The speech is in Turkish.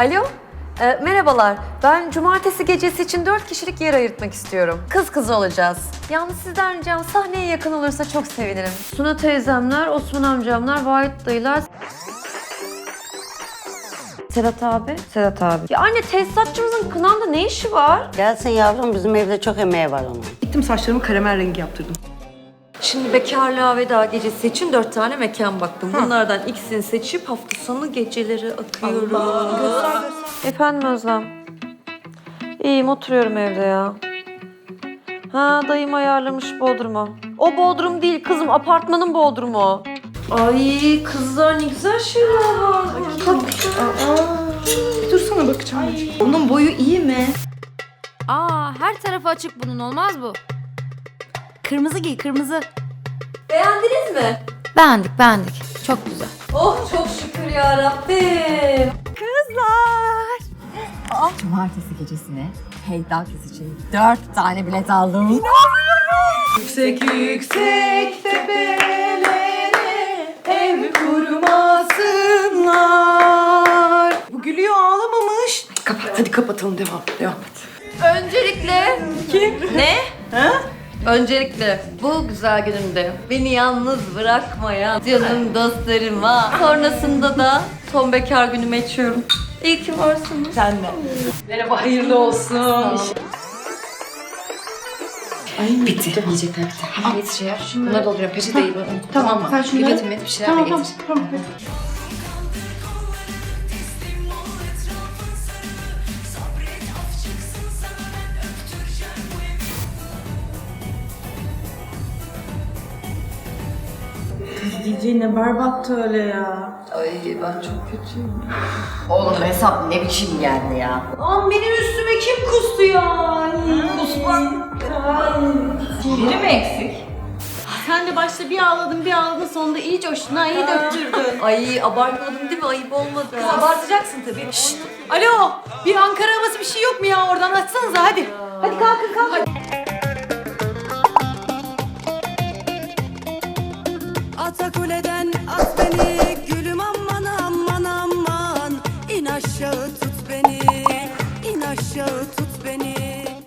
Alo, e, merhabalar. Ben cumartesi gecesi için dört kişilik yer ayırtmak istiyorum. Kız kız olacağız. Yalnız sizden ricam sahneye yakın olursa çok sevinirim. Suna teyzemler, Osman amcamlar, Vahit dayılar... Sedat abi. Sedat abi. Ya anne tesisatçımızın kınamda ne işi var? Gelsin yavrum bizim evde çok emeği var onun. Gittim saçlarımı karamel rengi yaptırdım. Şimdi bekarlığa veda gecesi için dört tane mekan baktım. Bunlardan ikisini seçip hafta sonu geceleri akıyorum. Efendim Özlem. İyiyim oturuyorum evde ya. Ha dayım ayarlamış Bodrum'u. O Bodrum değil kızım apartmanın Bodrum'u. Ay kızlar ne güzel şeyler var. Bir dursana bakacağım. Bunun boyu iyi mi? Aa, her tarafı açık bunun olmaz bu. Kırmızı giy, kırmızı. Beğendiniz mi? Beğendik, beğendik. Çok güzel. Oh çok şükür ya Rabbim. Cumartesi gecesine Heydakis için dört tane bilet aldım. Yüksek yüksek tepelere ev kurmasınlar. Bu gülüyor ağlamamış. Kapat hadi kapatalım devam devam et. Öncelikle kim? Ne? Ha? Öncelikle bu güzel günümde beni yalnız bırakmayan canım dostlarıma sonrasında da son bekar günümü içiyorum. İyi ki varsınız. Sen de. Merhaba hayırlı olsun. Ay bitti. Yiyecekler bitti. Al yetişir. Bunları dolduruyorum. Peçeteyi unutma. Tamam mı? sen şunları- Üretim et bir şeyler de getir. tamam. Gece ne berbattı öyle ya. Ay ben çok kötüyüm. Oğlum hesap ne biçim geldi ya. Lan benim üstüme kim kustu ya? Kusman. Biri mi eksik? Sen de başta bir ağladın bir ağladın sonunda iyi coştun ha iyi döktürdün. Ay abartmadım değil mi? Ayıp olmadı. Abartacaksın tabii. Alo, bir Ankara havası bir şey yok mu ya? Oradan açsanıza hadi. Hadi kalkın kalkın. Ata kuleden at beni gülüm aman aman aman. İn aşağı